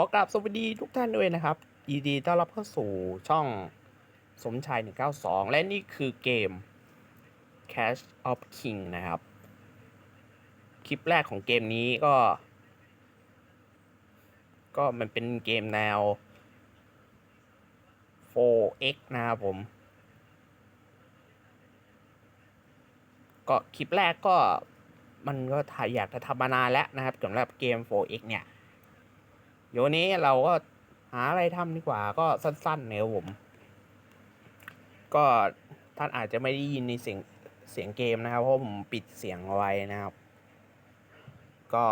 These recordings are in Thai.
อกราบสวัสดีทุกท่านด้วยนะครับยินดีต้อนรับเข้าสู่ช่องสมชาย 192 และนี่คือเกม Cash of King นะครับ คลิปแรกของเกมนี้ก็ ก็มันเป็นเกมแนว 4x นะครับผม ก็คลิปแรกก็มันก็ถ่ายอยากจะทำมานานแล้วนะครับสำหรับเกม 4x เนี่ย ดี๋ยววันนี้เราก็หาอะไรทำดีกว่า ก็สั้นๆเนี่ยครับผม ก็ท่านอาจจะไม่ได้ยินในเสียงเสียงเกมนะครับ เพราะผมปิดเสียงเอาไว้นะครับ ก็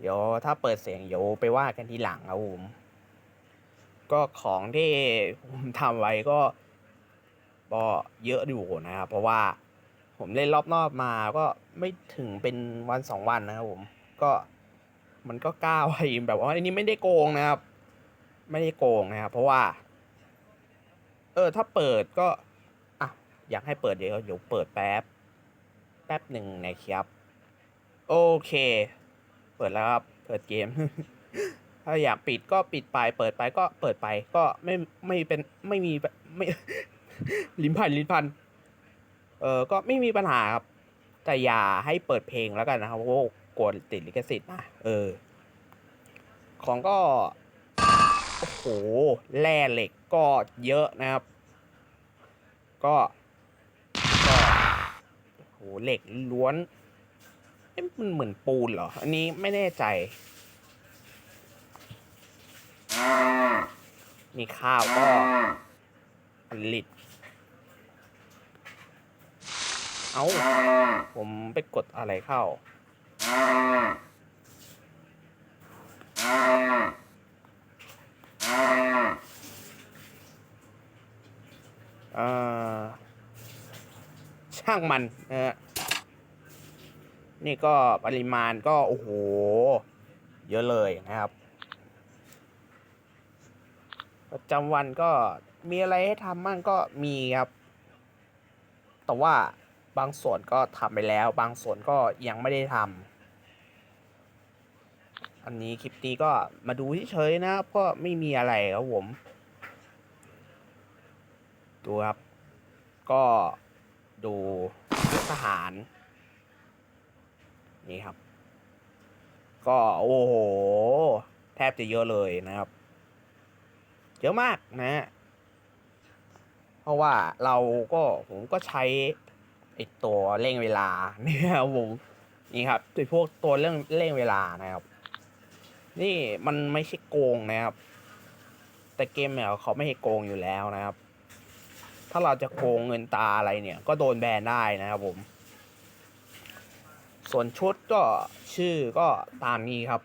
เดี๋ยวถ้าเปิดเสียงเดี๋ยวไปว่ากันทีหลังครับผม ก็ของที่ผมทำไว้ก็ก็เยอะอยู่นะครับ เพราะว่าผมเล่นรอบนอกมาก็ไม่ถึงเป็นวันสองวันนะครับผม ก็ มันก็กล้าไว้แบบว่าอันนี้ไม่ได้โกงนะครับ ไม่ได้โกงนะครับ เพราะว่า เออ ถ้าเปิดก็อะอยากให้เปิดเดี๋ยวเดี๋ยวเปิดแป๊บ แป๊บหนึ่งนะครับ โอเค เปิดแล้วครับ เปิดเกม ถ้าอยากปิดก็ปิดไป เปิดไปก็เปิดไป ก็ไม่ไม่เป็นไม่มีไม่ลิ้นพันลิ้นพัน เออก็ไม่มีปัญหาครับ แต่อย่าให้เปิดเพลงแล้วกันนะครับเพราะว่ากลัวติดลิขสิทธิ์นะเออ ของก็ โอ้โหแร่เหล็กก็เยอะนะครับ ก็ก็โอ้โหเหล็กล้วนเอ๊ะมันเหมือนปูนเหรอ อันนี้ไม่แน่ใจ มีข้าวก็ผลิต เอาผมไปกดอะไรเข้าอ่อช่างมันนะฮะนี่ก็ปริมาณก็ โอ้โห เยอะเลยนะครับ ประจำวันก็มีอะไรให้ทำมั่งก็มีครับ แต่ว่า บางส่วนก็ทำไปแล้ว บางส่วนก็ยังไม่ได้ทำอันนี้คลิปนี้ก็มาดูเฉยๆนะครับก็ไม่มีอะไรครับผม ดูครับ ก็ดูทหาร นี่ครับ ก็โอ้โห แทบจะเยอะเลยนะครับ เยอะมากนะฮะเพราะว่าเราก็ผมก็ใช้ ไอตัวเร่งเวลาเนี่ยครับผมนี่ครับตัวพวกตัวเรื่องเร่งเวลานะครับ นี่มันไม่ใช่โกงนะครับ แต่เกมเนี่ยเขาไม่ให้โกงอยู่แล้วนะครับ ถ้าเราจะโกงเงินตาอะไรเนี่ย ก็โดนแบนได้นะครับผม ส่วนชุดก็ชื่อก็ตามนี้ครับ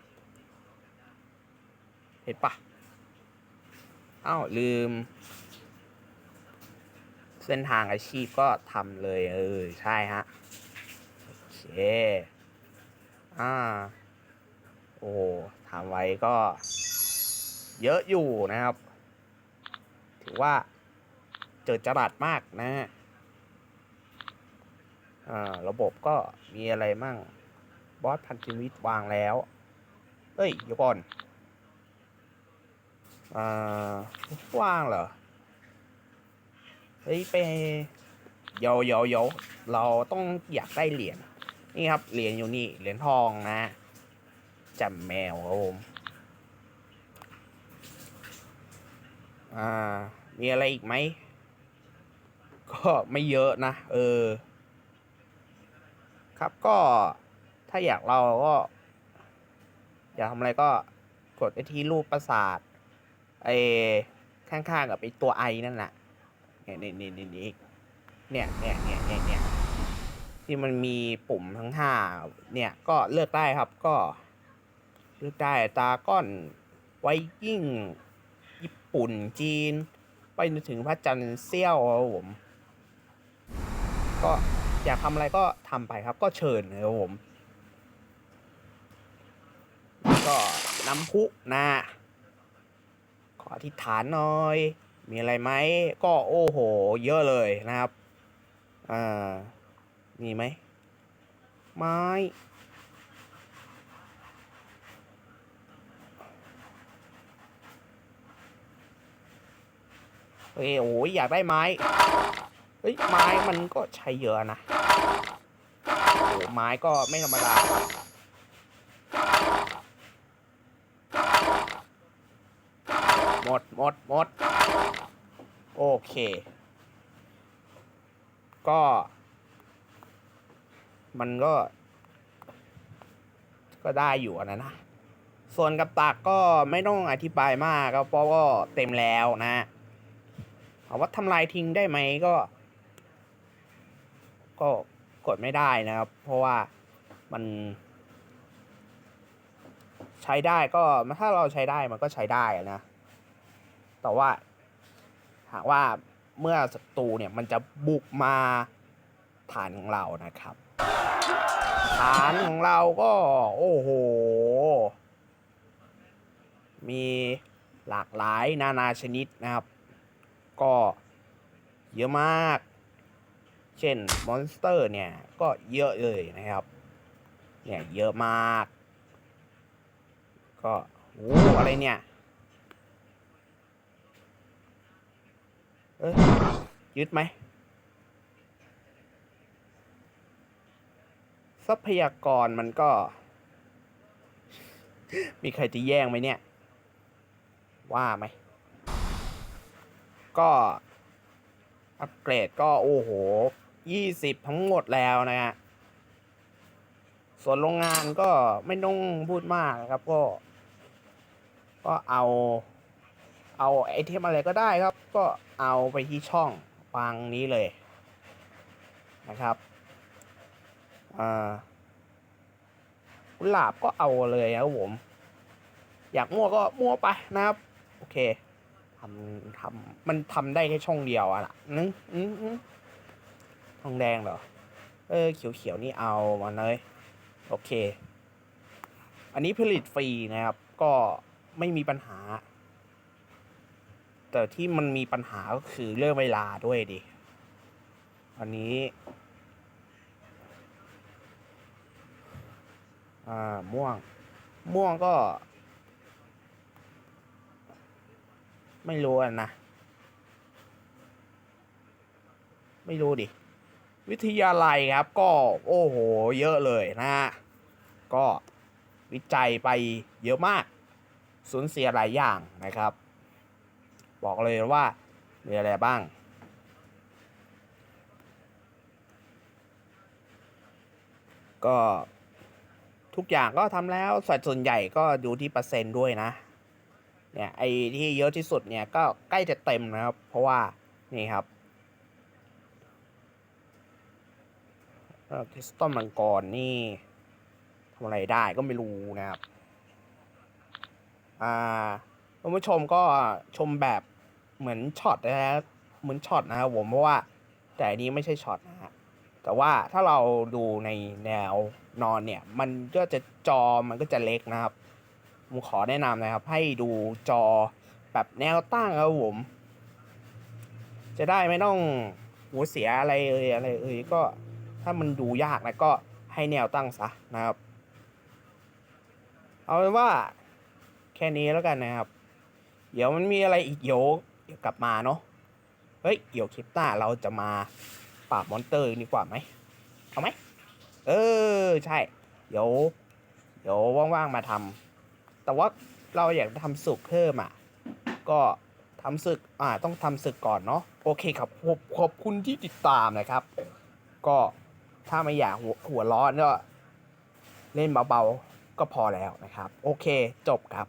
เห็นปะอ้าวลืม เส้นทางอาชีพก็ทำเลยเออใช่ฮะโอเคอ่าโอ้ทำไว้ก็ เยอะอยู่นะครับ ถือว่าเจอจรัสมากนะฮะระบบก็มีอะไรมั่ง บอสพันธมิตรวางแล้ว เอ้ยเดี๋ยวก่อน อ่า ว่างเหรอ เฮ้ยไปเยาเยาเยาเราต้องอยากได้เหรียญนี่ครับเหรียญอยู่นี่เหรียญทองนะจำแมวครับผมอ่า มีอะไรอีกไหม ก็ไม่เยอะนะ เออ ครับก็ถ้าอยากเราก็ อยากทำอะไรก็กดไอที่รูปประสาทไอข้างๆกับไอตัวไอนั่นแหละ เนี่ยนี่นี่นี่นี่เนี่ยเนี่ยเนี่ยเนี่ยเนี่ยที่มันมีปุ่มทั้งห้าเนี่ยก็เลือกได้ครับก็ เลือกได้ตาก้อนไวยิ่งญี่ปุ่นจีน ไปจนถึงพระจันทร์เซี่ยวครับผม ก็อยากทำอะไรก็ทำไปครับ ก็เชิญครับผม ก็น้ำพุนะ ขออธิษฐานหน่อย มีอะไรไหมก็โอ้โห เยอะเลยนะครับ อ่า นี่ไหม ไม้ เฮ้ยโอ้ยอยากได้ไม้ เฮ้ย ไม้มันก็ใช้เยอะนะ โอ้ไม้ก็ไม่ธรรมดาหมดหมดหมด โอเค ก็ มันก็ ก็ได้อยู่นะนะ ส่วนกับตักก็ไม่ต้องอธิบายมากก็เพราะว่าเต็มแล้วนะเอาว่าทำลายทิ้งได้ไหมก็ ก็กดไม่ได้นะครับ เพราะว่ามันใช้ได้ก็ถ้าเราใช้ได้มันก็ใช้ได้นะ แต่ว่า หากว่าเมื่อศัตรูเนี่ยมันจะบุกมาฐานของเรานะครับ ฐานของเราก็ โอ้โห มีหลากหลายนานาชนิดนะครับ ก็เยอะมาก เช่นมอนสเตอร์เนี่ย ก็เยอะเลยนะครับ เนี่ย เยอะมาก ก็โอ้อะไรเนี่ย เอ้ยยึดไหม ทรัพยากรมันก็ มีใครจะแย่งไหมเนี่ย ว่าไหม ก็ อัปเกรดก็โอ้โหยี่สิบทั้งหมดแล้วนะฮะ ส่วนโรงงานก็ไม่ต้องพูดมากนะครับ ก็ ก็เอา เอาไอเทมอะไรก็ได้ครับ ก็ เอาไปที่ช่องฟังนี้เลยนะครับอ่ากุหลาบก็เอาเลยนะครับผม อยากมั่วก็มั่วไปนะครับ โอเคทำทำมันทำได้แค่ช่องเดียวอะล่ะนึงอืมอืมทองแดงเหรอ เออ เขียวๆนี่เอามาเลย โอเค อันนี้ผลิตฟรีนะครับ ก็ไม่มีปัญหา แต่ที่มันมีปัญหาก็คือเรื่องเวลาด้วยดิอันนี้อ่าม่วง ม่วงก็ ไม่รู้อะนะ ไม่รู้ดิ วิทยาลัยครับ ก็โอ้โห เยอะเลยนะฮะก็วิจัยไปเยอะมาก สูญเสียหลายอย่างนะครับ บอกเลยว่ามีอะไรบ้าง ก็ทุกอย่างก็ทำแล้วสัดส่วนใหญ่ก็ดูที่เปอร์เซ็นต์ด้วยนะ เนี่ยไอ้ที่เยอะที่สุดเนี่ยก็ใกล้จะเต็มนะครับ เพราะว่านี่ครับคริสตัลมังกรนี่ทำอะไรได้ก็ไม่รู้นะครับ อ่าคุณผู้ชมก็ชมแบบ เหมือนช็อตนะฮะเหมือนช็อตนะครับผมเพราะว่า แต่อันนี้ไม่ใช่ช็อตนะฮะแต่ว่าถ้าเราดูในแนวนอนเนี่ย มันก็จะจอมันก็จะเล็กนะครับผมขอแนะนำนะครับ ให้ดูจอแบบแนวตั้งครับผม จะได้ไม่ต้องหัวเสียอะไรเอ่ยอะไรเอ่ยก็ถ้ามันดูยากนะก็ให้แนวตั้งซะนะครับ เอาเป็นว่าแค่นี้แล้วกันนะครับ เดี๋ยวมันมีอะไรอีกเยวเดี๋ยวกลับมาเนาะเฮ้ยเดี๋ยวคลิปหน้าเราจะมาปราบมอนเตอร์ดีกว่าไหมเอาไหมเออใช่ เดี๋ยว เดี๋ยวว่างๆมาทำแต่ว่าเราอยากทำศึกเพิ่มอะ ก็ทำศึกอ่าต้องทำศึกก่อนเนาะโอเคครับขอบขอบคุณที่ติดตามนะครับ ก็ถ้าไม่อยากหัวหัวร้อนก็เล่นเบาๆก็พอแล้วนะครับ โอเคจบครับ